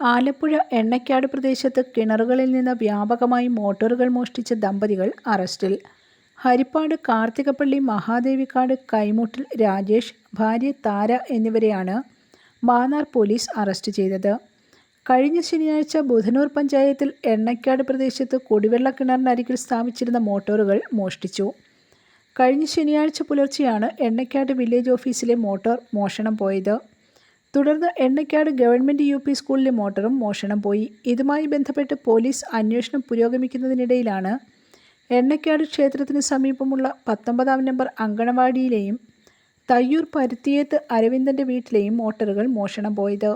ആലപ്പുഴ എണ്ണയ്ക്കാട് പ്രദേശത്ത് കിണറുകളിൽ നിന്ന് വ്യാപകമായി മോട്ടോറുകൾ മോഷ്ടിച്ച ദമ്പതികൾ അറസ്റ്റിൽ. ഹരിപ്പാട് കാർത്തികപ്പള്ളി മഹാദേവിക്കാട് കൈമുട്ടിൽ രാജേഷ് ഭാര്യ താര എന്നിവരെയാണ് മാന്നാർ പോലീസ് അറസ്റ്റ് ചെയ്തത്. കഴിഞ്ഞ ശനിയാഴ്ച ബുധനൂർ പഞ്ചായത്തിൽ എണ്ണയ്ക്കാട് പ്രദേശത്ത് കുടിവെള്ള കിണറിനരികിൽ സ്ഥാപിച്ചിരുന്ന മോട്ടോറുകൾ മോഷ്ടിച്ചു. കഴിഞ്ഞ ശനിയാഴ്ച പുലർച്ചെയാണ് എണ്ണയ്ക്കാട് വില്ലേജ് ഓഫീസിലെ മോട്ടോർ മോഷണം പോയത്. തുടർന്ന് എണ്ണയ്ക്കാട് ഗവൺമെന്റ് യു പി സ്കൂളിലെ മോട്ടറും മോഷണം പോയി. ഇതുമായി ബന്ധപ്പെട്ട് പോലീസ് അന്വേഷണം പുരോഗമിക്കുന്നതിനിടയിലാണ് എണ്ണയ്ക്കാട് ക്ഷേത്രത്തിന് സമീപമുള്ള പത്തൊമ്പതാം നമ്പർ അങ്കണവാടിയിലെയും തയ്യൂർ പരുത്തിയേത്ത് അരവിന്ദന്റെ വീട്ടിലെയും മോട്ടറുകൾ മോഷണം പോയത്.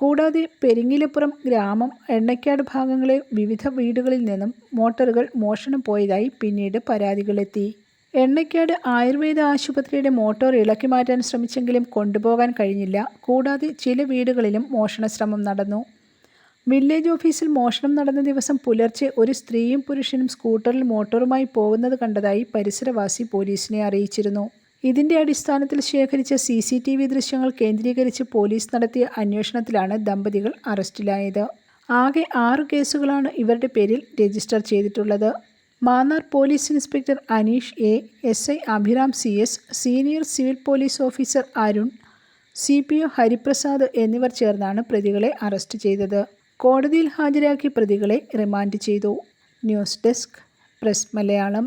കൂടാതെ പെരിങ്ങിലപ്പുറം ഗ്രാമം എണ്ണയ്ക്കാട് ഭാഗങ്ങളെ വിവിധ വീടുകളിൽ നിന്നും മോട്ടറുകൾ മോഷണം പോയതായി പിന്നീട് പരാതികളെത്തി. എണ്ണയ്ക്കാട് ആയുർവേദ ആശുപത്രിയുടെ മോട്ടോർ ഇളക്കി മാറ്റാൻ ശ്രമിച്ചെങ്കിലും കൊണ്ടുപോകാൻ കഴിഞ്ഞില്ല. കൂടാതെ ചില വീടുകളിലും മോഷണശ്രമം നടന്നു. വില്ലേജ് ഓഫീസിൽ മോഷണം നടന്ന ദിവസം പുലർച്ചെ ഒരു സ്ത്രീയും പുരുഷനും സ്കൂട്ടറിൽ മോട്ടോറുമായി പോകുന്നത് കണ്ടതായി പരിസരവാസി പോലീസിനെ അറിയിച്ചിരുന്നു. ഇതിന്റെ അടിസ്ഥാനത്തിൽ ശേഖരിച്ച സി സി ടി വി ദൃശ്യങ്ങൾ കേന്ദ്രീകരിച്ച് പോലീസ് നടത്തിയ അന്വേഷണത്തിലാണ് ദമ്പതികൾ അറസ്റ്റിലായത്. ആകെ ആറു കേസുകളാണ് ഇവരുടെ പേരിൽ രജിസ്റ്റർ ചെയ്തിട്ടുള്ളത്. Mannar police inspector Aneesh A S I Abhiram C S senior civil police officer Arun C P O Hariprasad എന്നിവർ ചേർന്നാണ് പ്രതികളെ അറസ്റ്റ് ചെയ്തത്. കോടതിയിൽ ഹാജരാക്കി പ്രതികളെ റിമാൻഡ് ചെയ്തു. News desk press Malayalam.